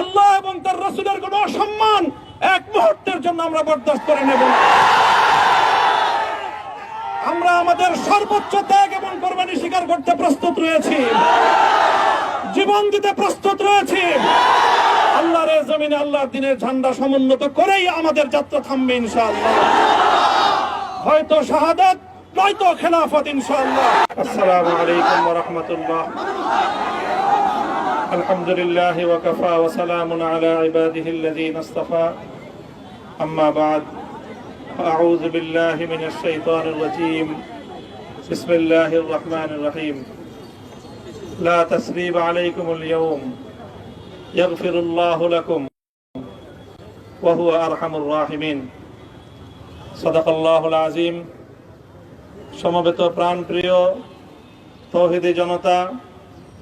আল্লাহ এবং তার রসুলের কোন অসম্মান এক মুহূর্তের জন্য আমরা বরদাস্ত করে নেব আমরা আমাদের সর্বোচ্চ ত্যাগ এবং কোরবানি স্বীকার করতে প্রস্তুত রয়েছি। জীবন দিতে প্রস্তুত রয়েছি। আল্লাহর জমিনে আল্লাহর দিনের ঝান্ডা সমুন্নত করেই আমাদের যাত্রা থামবে ইনশাআল্লাহ। হয়তো শাহাদাত, নয়তো খেলাফত ইনশাআল্লাহ। আসসালামু আলাইকুম ওয়া রাহমাতুল্লাহ। আলহামদুলিল্লাহ ওয়া কাফা ওয়া সালামুন আলা ইবাদিহি আল্লাযীনা ইসতাফা আম্মা বা'দ أعوذ بالله من الشيطان الرجيم بسم الله الرحمن الرحيم لا تسريب عليكم اليوم يغفر الله لكم وهو أرحم الراحمين صدق الله العظيم সমবেত প্রাণপ্রিয় তৌহিদি জনতা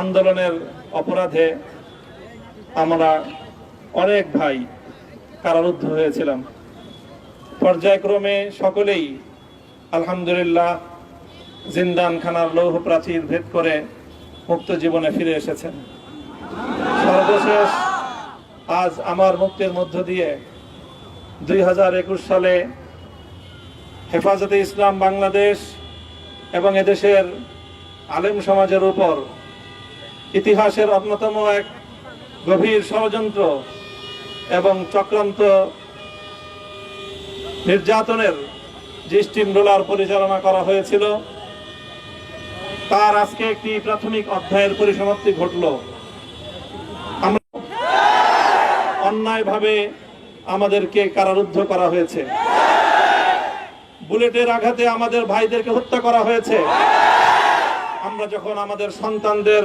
আন্দোলনের অপরাধে আমরা অনেক ভাই কারারুদ্ধ হয়েছিলাম। পর্যায়ক্রমে সকলেই আলহামদুলিল্লাহ জিন্দান খানার লৌহ প্রাচীর ভেদ করে মুক্ত জীবনে ফিরে এসেছেন। সর্বশেষ আজ আমার মুক্তির মধ্য দিয়ে দুই হাজার একুশ সালে হেফাজতে ইসলাম বাংলাদেশ এবং এদেশের আলেম সমাজের উপর ইতিহাসের অন্যতম এক গভীর ষড়যন্ত্র এবং চক্রান্ত নির্যাতনের যে স্টিম রোলার পরিচালনা করা হয়েছিল। তার আজকে একটি প্রাথমিক অধ্যায়ের পরিসমাপ্তি ঘটল। আমরা অন্যায়ভাবে আমাদেরকে কারারুদ্ধ করা হয়েছে। বুলেটের আঘাতে আমাদের ভাইদেরকে হত্যা করা হয়েছে। আমরা যখন আমাদের সন্তানদের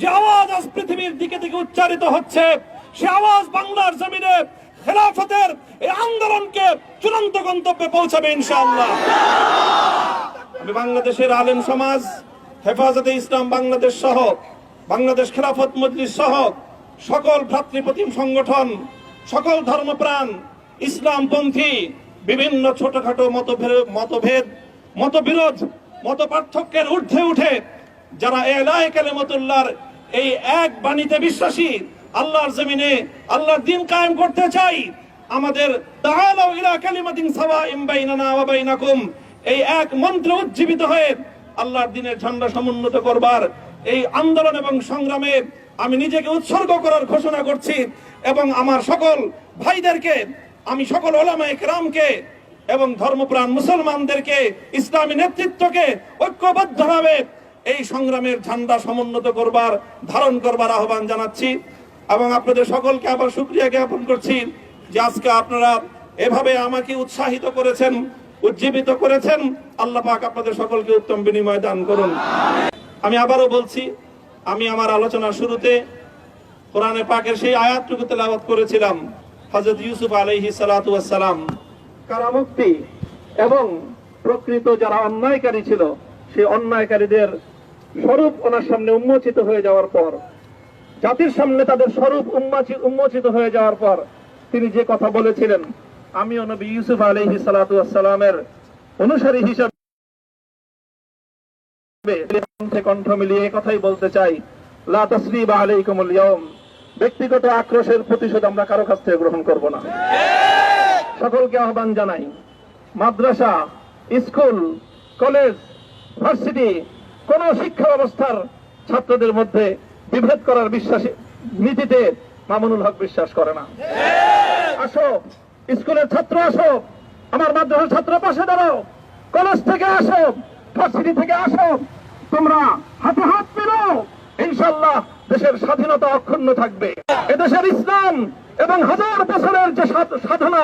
যে আওয়াজ আজ পৃথিবীর দিকে দিকে উচ্চারিত হচ্ছে, সে আওয়াজ বাংলার জমিনে খেলাফতের এই আন্দোলনকে চূড়ান্ত গন্তব্যে পৌঁছাবে ইনশাআল্লাহ। আমি বাংলাদেশের আলেম সমাজ, হেফাজতে ইসলাম বাংলাদেশ সহ, বাংলাদেশ খেলাফত মজলিস সহ সকল ভ্রাতৃপ্রতিম সংগঠন, সকল ধর্মপ্রাণ, ইসলামপন্থী, বিভিন্ন ছোটখাটো মতভেদ মতভেদ, মতবিরোধ মত পার্থক্যের ঊর্ধ্বে উঠে যারা এলায় কালেমতুল্লাহর এই এক বাণীতে বিশ্বাসী, আল্লাহর জমিনে আল্লাহর দিন কায়েম করতে চাই। আমাদের তাআলাউ ইলা কালিমাতিন সাওয়াইন বাইনানা ওয়া বাইনাকুম। এই এক মন্ত্র উজ্জীবিত হয়ে আল্লাহর দিনের ঝান্ডা সমুন্নত করবার এই আন্দোলন এবং সংগ্রামে আমি নিজেকে উৎসর্গ করার ঘোষণা করছি এবং আমার সকল ভাইদেরকে, আমি সকল ওলামায়ে কেরামকে এবং ধর্মপ্রাণ মুসলমানদেরকে, ইসলামী নেতৃত্বকে ঐক্যবদ্ধভাবে এই সংগ্রামের ঝান্ডা সমুন্নত করবার, ধারণ করবার আহ্বান জানাচ্ছি এবং আপনাদের সকলকে আবার শুক্রিয়া জ্ঞাপন করছি যে আজকে আপনারা এভাবে আমাকে উৎসাহিত করেছেন, উজ্জীবিত করেছেন। আল্লাহ পাক আপনাদের সকলকে উত্তম বিনিময় দান করুন। আমি আবারও বলছি, আমি আমার আলোচনার শুরুতে কোরআনে পাকের সেই আয়াতটুকু তেলাওয়াত করেছিলাম, হযরত ইউসুফ আলহি সালাম। কারামুক্তি এবং প্রকৃত যারা অন্যায়কারী ছিল সেই অন্যায়কারীদের স্বরূপ ওনার সামনে উন্মোচিত হয়ে যাওয়ার পর, জাতির সামনে তাদের স্বরূপ উন্মোচিত হয়ে যাওয়ার পর তিনি যে কথা বলেছিলেন, আমিও নবী ইউসুফ আলাইহি সালাতু ওয়াস সালামের অনুসারী হিসাবে কণ্ঠে মিলিয়ে কথাই বলতে চাই ব্যক্তিগত আক্রোশের প্রতিশোধ আমরা কারও কাছ থেকে গ্রহণ করব না। সকলকে আহ্বান জানাই, মাদ্রাসা, স্কুল, কলেজ ভার্সিটি কোন শিক্ষা ব্যবস্থার ছাত্রদের মধ্যে বিভেদ করার বিশ্বাসী নীতিতে মামুনুল হক বিশ্বাস করে না। আসো স্কুলের ছাত্র আসো আমার মাদ্রাসার ছাত্র পাশে দাঁড়াও। কলেজ থেকে আসো ভার্সিটি থেকে আসো। তোমরা হাতে হাত মেলো ইনশাল্লাহ দেশের স্বাধীনতা অক্ষুণ্ণ থাকবে। এদেশের ইসলাম এবং হাজার বছরের যে সাধনা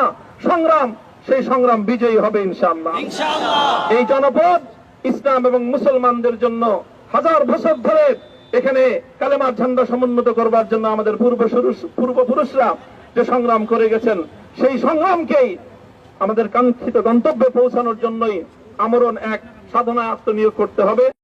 সংগ্রাম সেই সংগ্রাম বিজয়ী হবে ইনশাআল্লাহ। এই জনপদ ইসলাম এবং মুসলমানদের জন্য হাজার বছর ধরে এখানে কালেমার ঝান্ডা সমুন্নত করবার জন্য আমাদের পূর্বপুরুষ, পূর্বপুরুষরা যে সংগ্রাম করে গেছেন, সেই সংগ্রামকেই আমাদের কাঙ্ক্ষিত গন্তব্যে পৌঁছানোর জন্যই আমরণ এক সাধনা আত্মনিয়োগ করতে হবে।